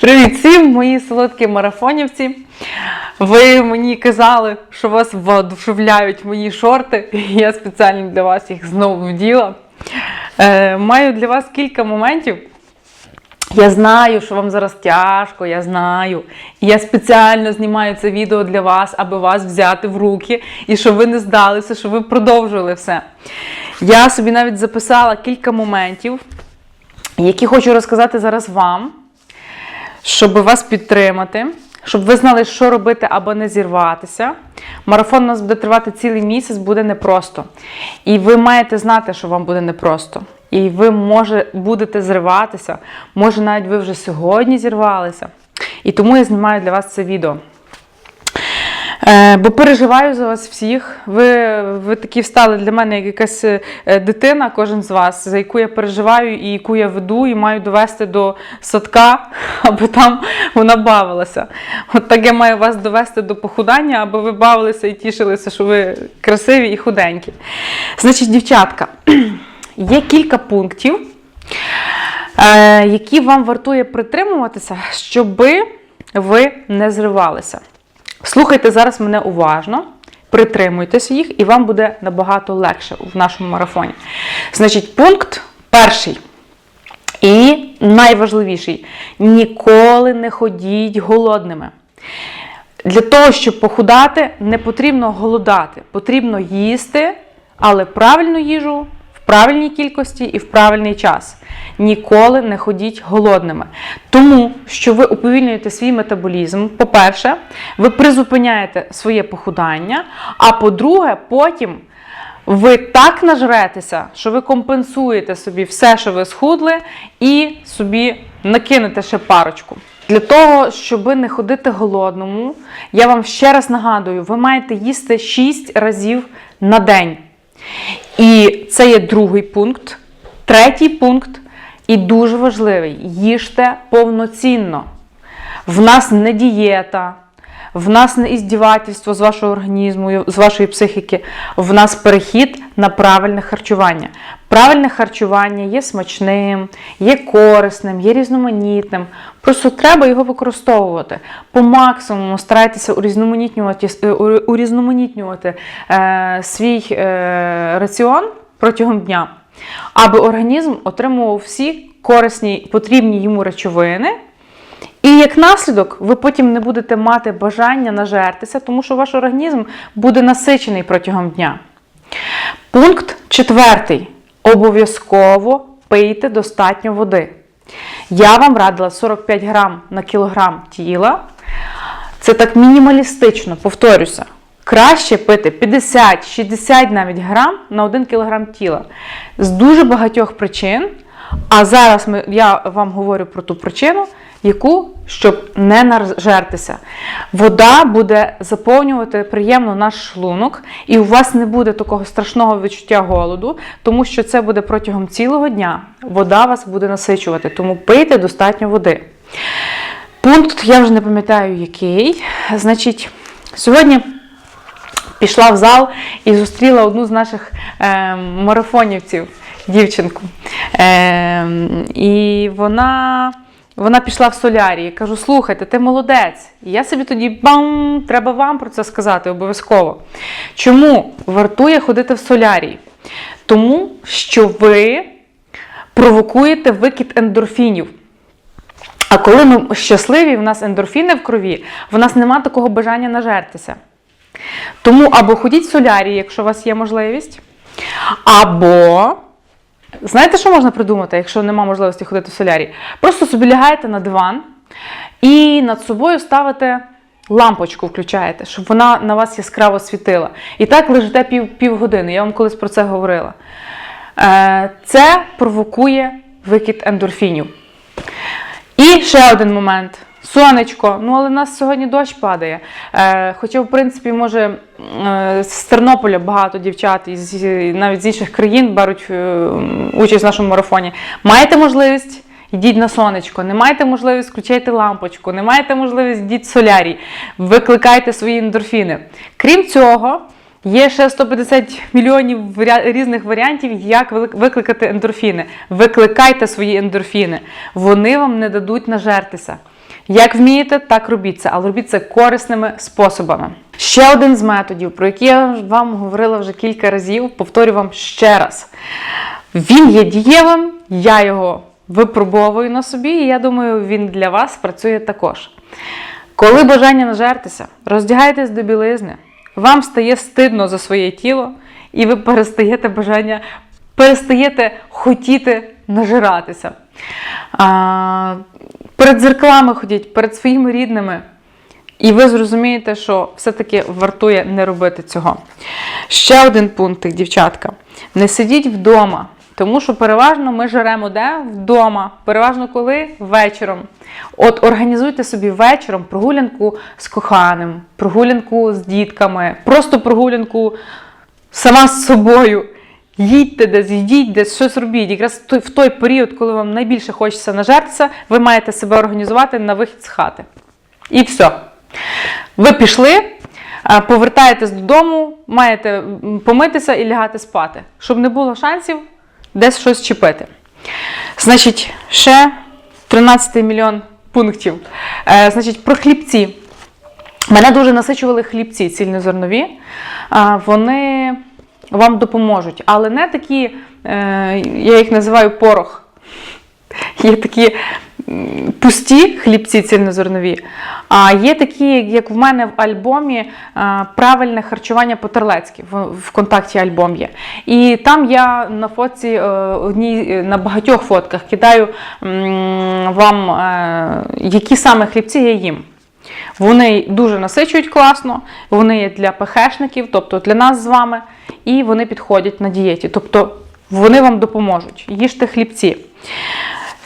Привіт всім, мої солодкі марафонівці. Ви мені казали, що вас воодушевляють мої шорти. і Я спеціально для вас їх знову вділа. Е, маю для вас кілька моментів. Я знаю, що вам зараз тяжко, я знаю. І я спеціально знімаю це відео для вас, аби вас взяти в руки і щоб ви не здалися, щоб ви продовжили все. Я собі навіть записала кілька моментів, які хочу розказати зараз вам щоб вас підтримати, щоб ви знали, що робити, аби не зірватися. Марафон у нас буде тривати цілий місяць, буде непросто. І ви маєте знати, що вам буде непросто. І ви може, будете зриватися, може навіть ви вже сьогодні зірвалися. І тому я знімаю для вас це відео. Е, бо переживаю за вас всіх. Ви, ви такі встали для мене як якась е, дитина, кожен з вас, за яку я переживаю і яку я веду, і маю довести до садка, аби там вона бавилася. От так я маю вас довести до похудання, аби ви бавилися і тішилися, що ви красиві і худенькі. Значить, дівчатка, є кілька пунктів, е, які вам вартує притримуватися, щоби ви не зривалися. Слухайте зараз мене уважно, притримуйтеся їх, і вам буде набагато легше в нашому марафоні. Значить, пункт перший. І найважливіший ніколи не ходіть голодними. Для того, щоб похудати, не потрібно голодати. Потрібно їсти, але правильну їжу в правильній кількості і в правильний час. Ніколи не ходіть голодними. Тому що ви уповільнюєте свій метаболізм. По-перше, ви призупиняєте своє похудання, а по-друге, потім. Ви так нажретеся, що ви компенсуєте собі все, що ви схудли, і собі накинете ще парочку. Для того, щоб не ходити голодному, я вам ще раз нагадую, ви маєте їсти 6 разів на день. І це є другий пункт. Третій пункт, і дуже важливий: їжте повноцінно. В нас не дієта, в нас не іздівательство з вашого організму, з вашої психіки, в нас перехід на правильне харчування. Правильне харчування є смачним, є корисним, є різноманітним. Просто треба його використовувати. По максимуму старайтеся урізноманітнювати, урізноманітнювати е, свій е, раціон протягом дня, аби організм отримував всі корисні потрібні йому речовини. І як наслідок, ви потім не будете мати бажання нажертися, тому що ваш організм буде насичений протягом дня. Пункт четвертий. Обов'язково пийте достатньо води. Я вам радила 45 грам на кілограм тіла. Це так мінімалістично, повторюся. Краще пити 50-60 навіть грам на 1 кілограм тіла. З дуже багатьох причин. А зараз ми, я вам говорю про ту причину, яку, щоб не нажертися. Вода буде заповнювати приємно наш шлунок, і у вас не буде такого страшного відчуття голоду, тому що це буде протягом цілого дня. Вода вас буде насичувати, тому пийте достатньо води. Пункт, я вже не пам'ятаю, який. Значить, сьогодні. Пішла в зал і зустріла одну з наших е, марафонівців, дівчинку. Е, і вона вона пішла в солярі. Я кажу: слухайте, ти молодець. І я собі тоді бам, треба вам про це сказати обов'язково. Чому вартує ходити в солярій? Тому що ви провокуєте викид ендорфінів. А коли ми щасливі, в нас ендорфіни в крові, в нас нема такого бажання нажертися. Тому або ходіть в солярії, якщо у вас є можливість, або. Знаєте, що можна придумати, якщо нема можливості ходити в солярій? Просто собі лягаєте на диван і над собою ставите лампочку, включаєте, щоб вона на вас яскраво світила. І так лежите пів, півгодини. Я вам колись про це говорила. Е, Це провокує викид ендорфінів. І ще один момент. Сонечко, ну але в нас сьогодні дощ падає. Е, Хоча, в принципі, може е, з Тернополя багато дівчат із навіть з інших країн беруть е, участь в нашому марафоні. Маєте можливість? Йдіть на сонечко, не маєте можливість, включайте лампочку, не маєте можливість, йдіть в солярій, викликайте свої ендорфіни. Крім цього, Є ще 150 мільйонів різних варіантів, як викликати ендорфіни. Викликайте свої ендорфіни. Вони вам не дадуть нажертися. Як вмієте, так робіть це, але робіть це корисними способами. Ще один з методів, про який я вам говорила вже кілька разів, повторю вам ще раз. Він є дієвим, я його випробовую на собі, і я думаю, він для вас працює також. Коли бажання нажертися, роздягайтесь до білизни, вам стає стидно за своє тіло, і ви перестаєте бажання, перестаєте хотіти нажиратися. А, перед зеркалами ходіть, перед своїми рідними. І ви зрозумієте, що все-таки вартує не робити цього. Ще один пункт, дівчатка. Не сидіть вдома, тому що переважно ми жаремо де? Вдома. Переважно коли? Вечором. От організуйте собі вечором прогулянку з коханим, прогулянку з дітками, просто прогулянку сама з собою. Їдьте десь, йдіть десь, щось робіть. Якраз в той- період, коли вам найбільше хочеться нажертися, ви маєте себе організувати на вихід з хати. І все. Ви пішли, повертаєтесь додому, маєте помитися і лягати спати, щоб не було шансів десь щось чіпити. Значить, ще 13 мільйон пунктів. Е, значить, про хлібці. Мене дуже насичували хлібці цільнозернові. Вони вам допоможуть, але не такі, е, я їх називаю порох. Є такі пусті хлібці цільнозернові, а є такі, як в мене в альбомі е, правильне харчування по-терлецьки в, контакті альбом є. І там я на фотці е, на багатьох фотках кидаю вам, які саме хлібці я їм. Вони дуже насичують класно, вони є для ПХшників, тобто для нас з вами, і вони підходять на дієті. Тобто вони вам допоможуть. Їжте хлібці.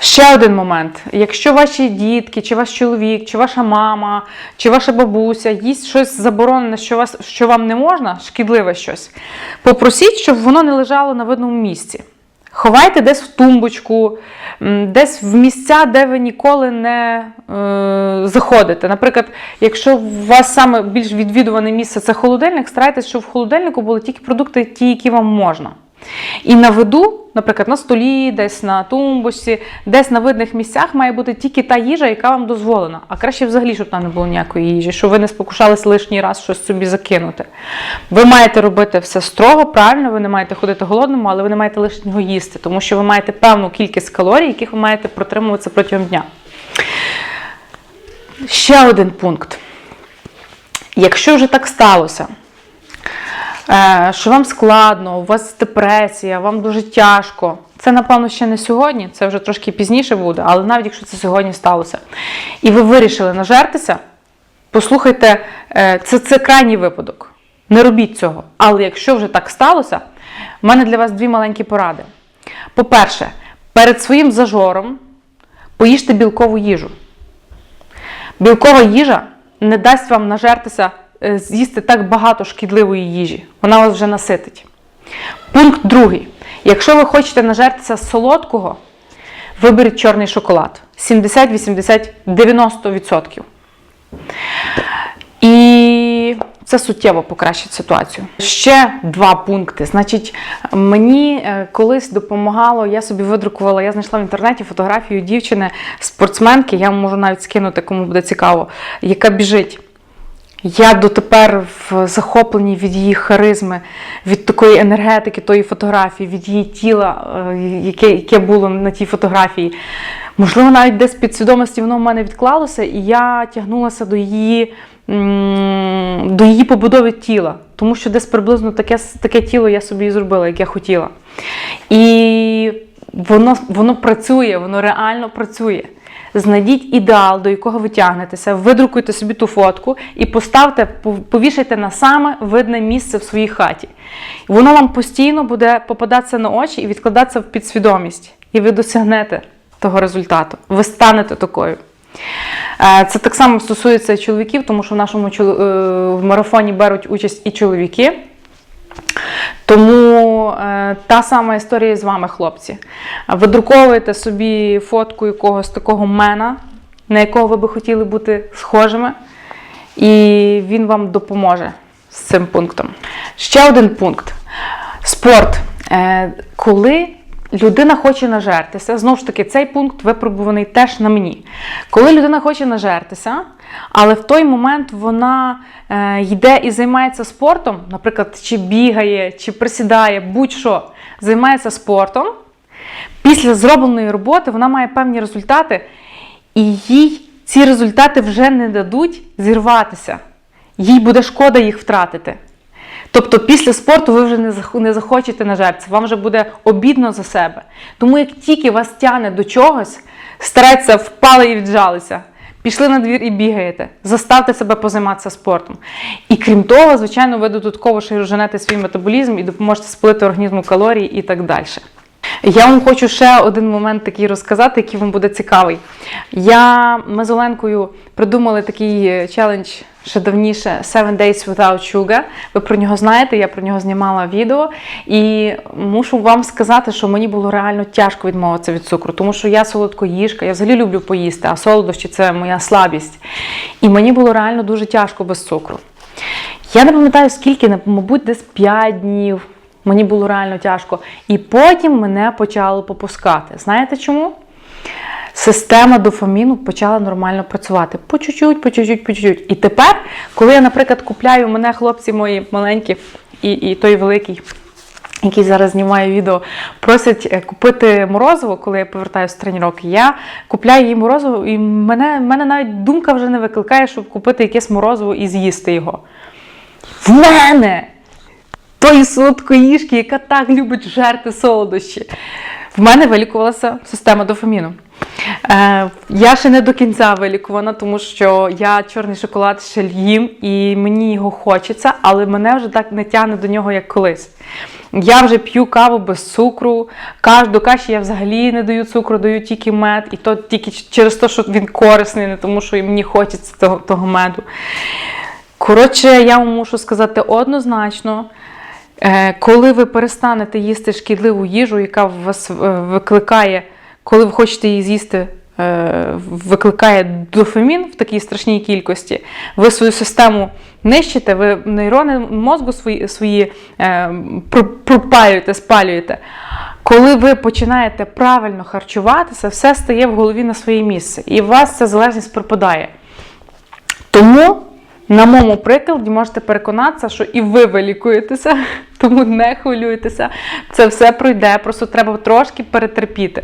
Ще один момент: якщо ваші дітки, чи ваш чоловік, чи ваша мама, чи ваша бабуся їсть щось заборонене, що, вас, що вам не можна, шкідливе щось, попросіть, щоб воно не лежало на видному місці. Ховайте десь в тумбочку, десь в місця, де ви ніколи не е, заходите. Наприклад, якщо у вас саме більш відвідуване місце це холодильник, старайтесь, щоб в холодильнику були тільки продукти, ті, які вам можна. І на виду, наприклад, на столі, десь на тумбочці, десь на видних місцях має бути тільки та їжа, яка вам дозволена. А краще взагалі, щоб там не було ніякої їжі, щоб ви не спокушались лишній раз щось собі закинути. Ви маєте робити все строго, правильно, ви не маєте ходити голодному, але ви не маєте лишнього їсти, тому що ви маєте певну кількість калорій, яких ви маєте протримуватися протягом дня. Ще один пункт. Якщо вже так сталося, що вам складно, у вас депресія, вам дуже тяжко. Це, напевно, ще не сьогодні, це вже трошки пізніше буде, але навіть якщо це сьогодні сталося, і ви вирішили нажертися, послухайте, е, це, це крайній випадок. Не робіть цього. Але якщо вже так сталося, в мене для вас дві маленькі поради. По-перше, перед своїм зажором поїжте білкову їжу. Білкова їжа не дасть вам нажертися, е, з'їсти так багато шкідливої їжі. Вона вас вже наситить. Пункт другий. Якщо ви хочете нажертися солодкого, виберіть чорний шоколад. 70, 80, 90%. І це суттєво покращить ситуацію. Ще два пункти. Значить, мені е, колись допомагало, я собі видрукувала, я знайшла в інтернеті фотографію дівчини, спортсменки, я можу навіть скинути, кому буде цікаво, яка біжить. Я дотепер в захопленні від її харизми, від такої енергетики тої фотографії, від її тіла, е, яке, яке було на тій фотографії. Можливо, навіть десь під свідомості воно в мене відклалося, і я тягнулася до її, до її побудови тіла, тому що десь приблизно таке, таке тіло я собі зробила, як я хотіла. І воно, воно працює, воно реально працює. Знайдіть ідеал, до якого ви тягнетеся, видрукуйте собі ту фотку і поставте, повішайте на саме видне місце в своїй хаті. Воно вам постійно буде попадатися на очі і відкладатися в підсвідомість. І ви досягнете того результату. Ви станете такою. Е, Це так само стосується чоловіків, тому що в нашому е, в марафоні беруть участь і чоловіки. Тому е, та сама історія з вами, хлопці. Видруковуєте собі фотку якогось такого мена, на якого ви би хотіли бути схожими, і він вам допоможе з цим пунктом. Ще один пункт. Спорт. Е, Коли людина хоче нажертися, знову ж таки, цей пункт випробуваний теж на мені. Коли людина хоче нажертися, але в той момент вона е, йде і займається спортом, наприклад, чи бігає, чи присідає, будь-що, займається спортом, після зробленої роботи вона має певні результати, і їй ці результати вже не дадуть зірватися. Їй буде шкода їх втратити. Тобто після спорту ви вже не зах- не захочете нажертися, вам вже буде обідно за себе. Тому як тільки вас тягне до чогось, старайтеся впали і віджалися. Пішли на двір і бігаєте, заставте себе позайматися спортом. І крім того, звичайно, ви додатково ще розженете свій метаболізм і допоможете спалити організму калорії і так далі. Я вам хочу ще один момент такий розказати, який вам буде цікавий. Я ми з Оленкою придумали такий е, челендж ще давніше Seven Days Without Sugar. Ви про нього знаєте, я про нього знімала відео. І мушу вам сказати, що мені було реально тяжко відмовитися від цукру, тому що я солодкоїжка, я взагалі люблю поїсти, а солодощі це моя слабість. І мені було реально дуже тяжко без цукру. Я не пам'ятаю, скільки, мабуть, десь 5 днів. Мені було реально тяжко. І потім мене почало попускати. Знаєте чому? Система дофаміну почала нормально працювати. По чуть-чуть, по чуть-чуть, по чуть-чуть. І тепер, коли я, наприклад, купляю мене хлопці мої маленькі і, і той великий. Який зараз знімає відео, просять е, купити морозиво, коли я повертаюся з тренування. Я купляю їй морозиво, і мене, мене навіть думка вже не викликає, щоб купити якесь морозиво і з'їсти його. В мене тої солодкоїжки, яка так любить жерти солодощі. В мене вилікувалася система дофаміну. Е, я ще не до кінця вилікувана, тому що я чорний шоколад ще їм і мені його хочеться, але мене вже так не тягне до нього, як колись. Я вже п'ю каву без цукру. Каш, до каші я взагалі не даю цукру, даю тільки мед, і то тільки через те, що він корисний, не тому що мені хочеться того, того меду. Коротше, я вам мушу сказати однозначно, е, коли ви перестанете їсти шкідливу їжу, яка вас е, викликає, коли ви хочете її з'їсти, е, викликає дофамін в такій страшній кількості, ви свою систему нищите, ви нейрони мозку свої, свої е, пропалюєте, спалюєте. Коли ви починаєте правильно харчуватися, все стає в голові на своє місце, і у вас ця залежність пропадає. Тому на моєму прикладі можете переконатися, що і ви вилікуєтеся, тому не хвилюйтеся. Це все пройде, просто треба трошки перетерпіти.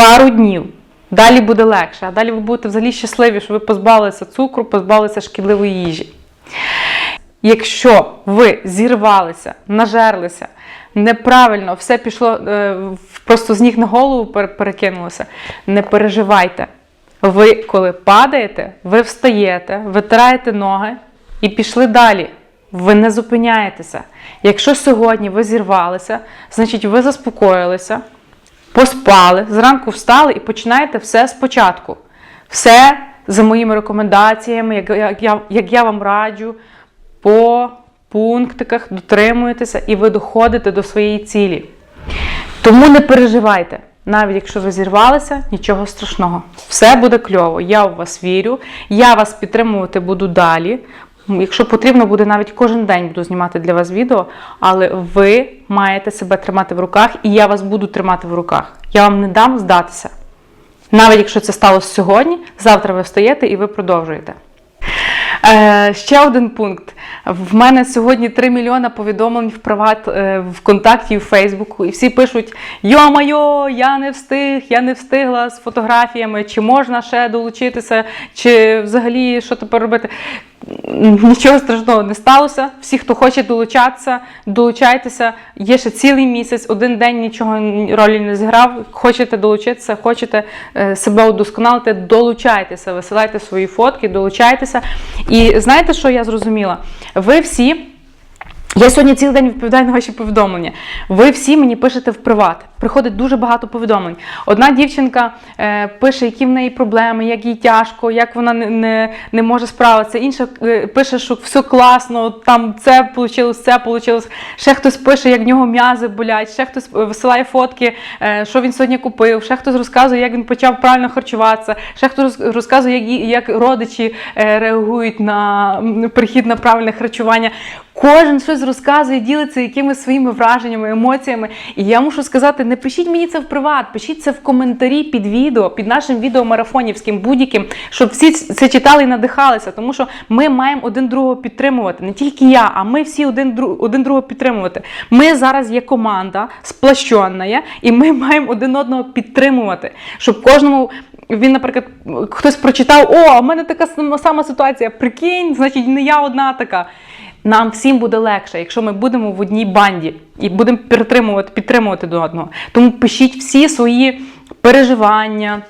Пару днів. Далі буде легше, а далі ви будете взагалі щасливі, що ви позбавилися цукру, позбавилися шкідливої їжі. Якщо ви зірвалися, нажерлися, неправильно, все пішло е, просто з ніг на голову перекинулося, не переживайте. Ви, коли падаєте, ви встаєте, витираєте ноги і пішли далі. Ви не зупиняєтеся. Якщо сьогодні ви зірвалися, значить ви заспокоїлися, поспали, зранку встали і починаєте все спочатку. Все за моїми рекомендаціями, як, я, як я вам раджу, по пунктиках дотримуєтеся і ви доходите до своєї цілі. Тому не переживайте. Навіть якщо ви зірвалися, нічого страшного. Все буде кльово. Я в вас вірю. Я вас підтримувати буду далі. Якщо потрібно, буде навіть кожен день буду знімати для вас відео, але ви маєте себе тримати в руках, і я вас буду тримати в руках. Я вам не дам здатися. Навіть якщо це сталося сьогодні, завтра ви встаєте і ви продовжуєте. Е, ще один пункт. В мене сьогодні 3 мільйона повідомлень в приват е, ВКонтакті в Фейсбуку. І всі пишуть: Йо-майо, я не встиг, я не встигла з фотографіями, чи можна ще долучитися, чи взагалі що тепер робити. Нічого страшного не сталося. Всі, хто хоче долучатися, долучайтеся. Є ще цілий місяць, один день нічого ролі не зіграв. Хочете долучитися, хочете е, себе удосконалити, долучайтеся, висилайте свої фотки, долучайтеся. І знаєте, що я зрозуміла? Ви всі. Я сьогодні цілий день відповідаю на ваші повідомлення. Ви всі мені пишете в приват. Приходить дуже багато повідомлень. Одна дівчинка е, пише, які в неї проблеми, як їй тяжко, як вона не, не, не може справитися. Інша е, пише, що все класно, там це вийшло, це вийшло. Ще хтось пише, як в нього м'язи болять, ще хтось е, висилає фотки, е, що він сьогодні купив, ще хтось розказує, як він почав правильно харчуватися, ще хтось роз- розказує, як, як родичі е, реагують на м, перехід на правильне харчування. Кожен щось розказує, ділиться якимись своїми враженнями, емоціями. І я мушу сказати, не пишіть мені це в приват, пишіть це в коментарі під відео, під нашим відео марафонівським, будь-яким, щоб всі це читали і надихалися. Тому що ми маємо один другого підтримувати. Не тільки я, а ми всі один, один другого підтримувати. Ми зараз є команда сплащена, і ми маємо один одного підтримувати, щоб кожному. Він, наприклад, хтось прочитав: О, в мене така сама ситуація. Прикинь, значить, не я одна така. Нам всім буде легше, якщо ми будемо в одній банді і будемо підтримувати, підтримувати до одного. Тому пишіть всі свої переживання,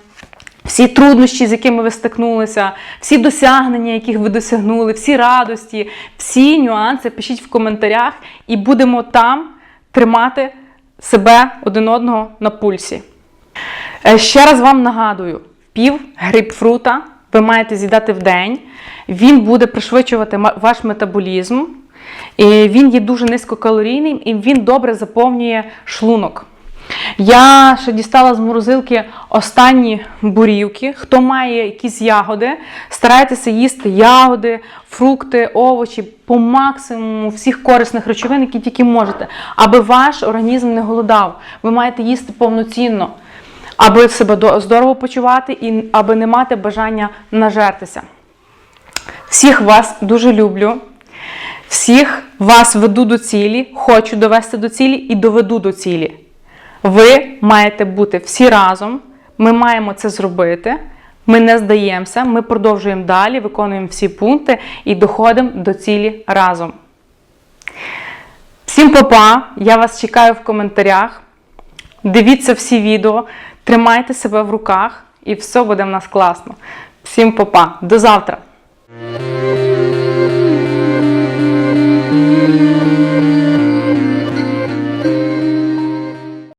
всі труднощі, з якими ви стикнулися, всі досягнення, яких ви досягнули, всі радості, всі нюанси пишіть в коментарях і будемо там тримати себе один одного на пульсі. Е, Ще раз вам нагадую: пів грейпфрута ви маєте з'їдати в день. Він буде пришвидшувати ваш метаболізм. І він є дуже низькокалорійним і він добре заповнює шлунок. Я ще дістала з морозилки останні бурівки. Хто має якісь ягоди, старайтеся їсти ягоди, фрукти, овочі по максимуму всіх корисних речовин, які тільки можете, аби ваш організм не голодав. Ви маєте їсти повноцінно, аби себе здорово почувати і аби не мати бажання нажертися. Всіх вас дуже люблю. Всіх вас веду до цілі, хочу довести до цілі і доведу до цілі. Ви маєте бути всі разом. Ми маємо це зробити. Ми не здаємося, ми продовжуємо далі, виконуємо всі пункти і доходимо до цілі разом. Всім папа! Я вас чекаю в коментарях. Дивіться всі відео, тримайте себе в руках і все буде в нас класно. Всім папа! До завтра!